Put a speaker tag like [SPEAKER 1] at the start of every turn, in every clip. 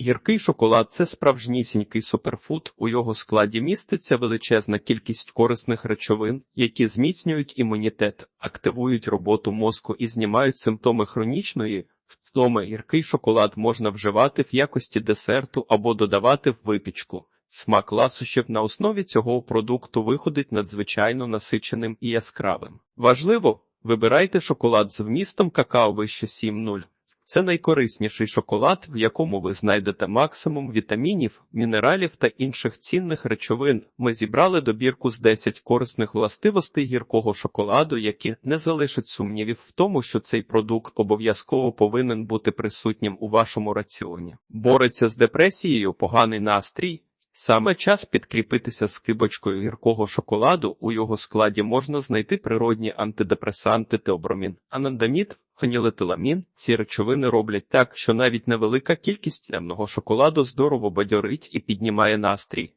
[SPEAKER 1] Гіркий шоколад це справжнісінький суперфуд. У його складі міститься величезна кількість корисних речовин, які зміцнюють імунітет, активують роботу мозку і знімають симптоми хронічної втоми. Гіркий шоколад можна вживати в якості десерту або додавати в випічку. Смак ласощів на основі цього продукту виходить надзвичайно насиченим і яскравим. Важливо, вибирайте шоколад з вмістом какао вище 7,0. Це найкорисніший шоколад, в якому ви знайдете максимум вітамінів, мінералів та інших цінних речовин. Ми зібрали добірку з 10 корисних властивостей гіркого шоколаду, які не залишать сумнівів в тому, що цей продукт обов'язково повинен бути присутнім у вашому раціоні. Бореться з депресією, поганий настрій. Саме час підкріпитися скибочкою гіркого шоколаду. У його складі можна знайти природні антидепресанти теобромін, анандамід, фенілетиламін. Ці речовини роблять так, що навіть невелика кількість темного шоколаду здорово бадьорить і піднімає настрій.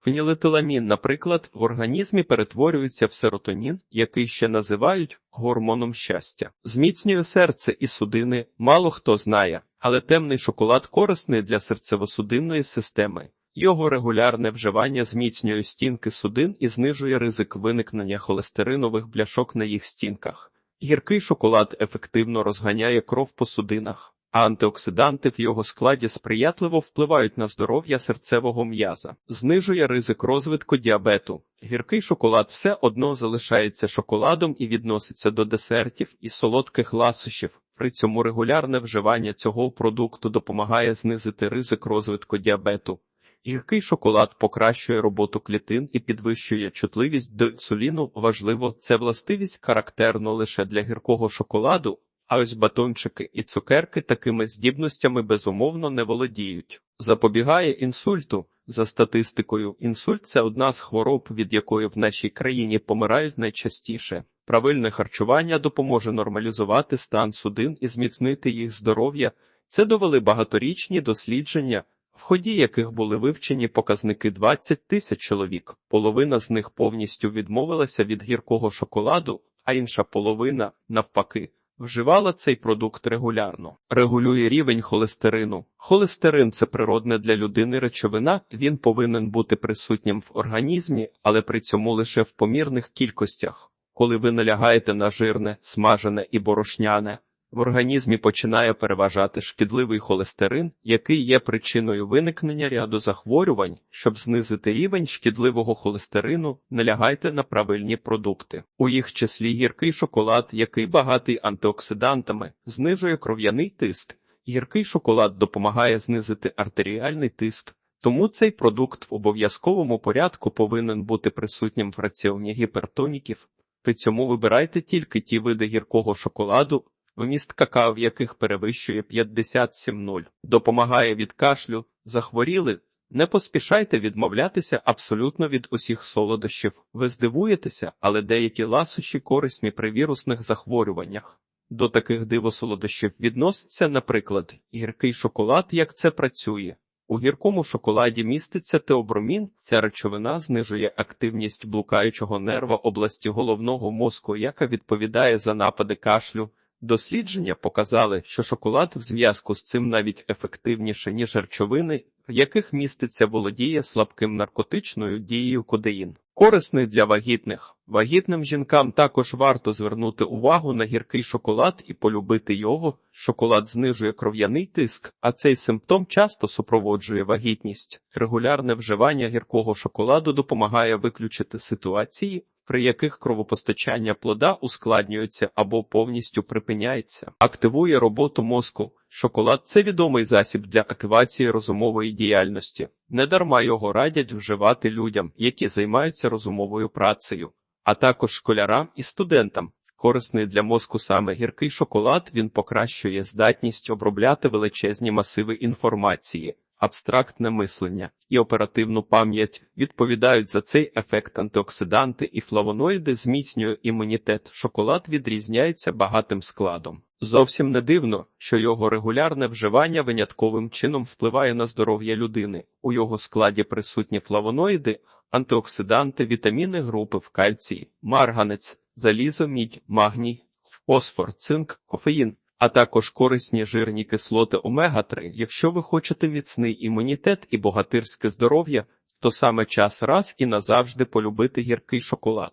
[SPEAKER 1] Фенілетиламін, наприклад, в організмі перетворюється в серотонін, який ще називають гормоном щастя. Зміцнює серце і судини, мало хто знає, але темний шоколад корисний для серцево-судинної системи. Його регулярне вживання зміцнює стінки судин і знижує ризик виникнення холестеринових бляшок на їх стінках. Гіркий шоколад ефективно розганяє кров по судинах, а антиоксиданти в його складі сприятливо впливають на здоров'я серцевого м'яза, знижує ризик розвитку діабету. Гіркий шоколад все одно залишається шоколадом і відноситься до десертів і солодких ласощів. При цьому регулярне вживання цього продукту допомагає знизити ризик розвитку діабету. Гіркий шоколад покращує роботу клітин і підвищує чутливість до інсуліну. Важливо, це властивість характерно лише для гіркого шоколаду, а ось батончики і цукерки такими здібностями безумовно не володіють. Запобігає інсульту. За статистикою, інсульт це одна з хвороб, від якої в нашій країні помирають найчастіше. Правильне харчування допоможе нормалізувати стан судин і зміцнити їх здоров'я. Це довели багаторічні дослідження в ході яких були вивчені показники 20 тисяч чоловік. Половина з них повністю відмовилася від гіркого шоколаду, а інша половина, навпаки, вживала цей продукт регулярно. Регулює рівень холестерину. Холестерин це природне для людини речовина, він повинен бути присутнім в організмі, але при цьому лише в помірних кількостях. Коли ви налягаєте на жирне, смажене і борошняне, в організмі починає переважати шкідливий холестерин, який є причиною виникнення ряду захворювань. Щоб знизити рівень шкідливого холестерину, налягайте на правильні продукти. У їх числі гіркий шоколад, який багатий антиоксидантами, знижує кров'яний тиск. Гіркий шоколад допомагає знизити артеріальний тиск. Тому цей продукт в обов'язковому порядку повинен бути присутнім в раціоні гіпертоніків. При цьому вибирайте тільки ті види гіркого шоколаду, вміст какао в яких перевищує 57,0. Допомагає від кашлю, захворіли. Не поспішайте відмовлятися абсолютно від усіх солодощів. Ви здивуєтеся, але деякі ласощі корисні при вірусних захворюваннях. До таких дивосолодощів відноситься, наприклад, гіркий шоколад, як це працює. У гіркому шоколаді міститься теобромін. Ця речовина знижує активність блукаючого нерва області головного мозку, яка відповідає за напади кашлю. Дослідження показали, що шоколад в зв'язку з цим навіть ефективніше, ніж речовини, в яких міститься володіє слабким наркотичною дією кодеїн. Корисний для вагітних. Вагітним жінкам також варто звернути увагу на гіркий шоколад і полюбити його. Шоколад знижує кров'яний тиск, а цей симптом часто супроводжує вагітність. Регулярне вживання гіркого шоколаду допомагає виключити ситуації, при яких кровопостачання плода ускладнюється або повністю припиняється, активує роботу мозку. Шоколад це відомий засіб для активації розумової діяльності. Недарма його радять вживати людям, які займаються розумовою працею, а також школярам і студентам. Корисний для мозку саме гіркий шоколад він покращує здатність обробляти величезні масиви інформації, абстрактне мислення і оперативну пам'ять відповідають за цей ефект антиоксиданти і флавоноїди зміцнює імунітет. Шоколад відрізняється багатим складом. Зовсім не дивно, що його регулярне вживання винятковим чином впливає на здоров'я людини. У його складі присутні флавоноїди, антиоксиданти, вітаміни групи в кальції, марганець, залізо, мідь, магній, фосфор, цинк, кофеїн. А також корисні жирні кислоти омега-3. Якщо ви хочете міцний імунітет і богатирське здоров'я, то саме час раз і назавжди полюбити гіркий шоколад.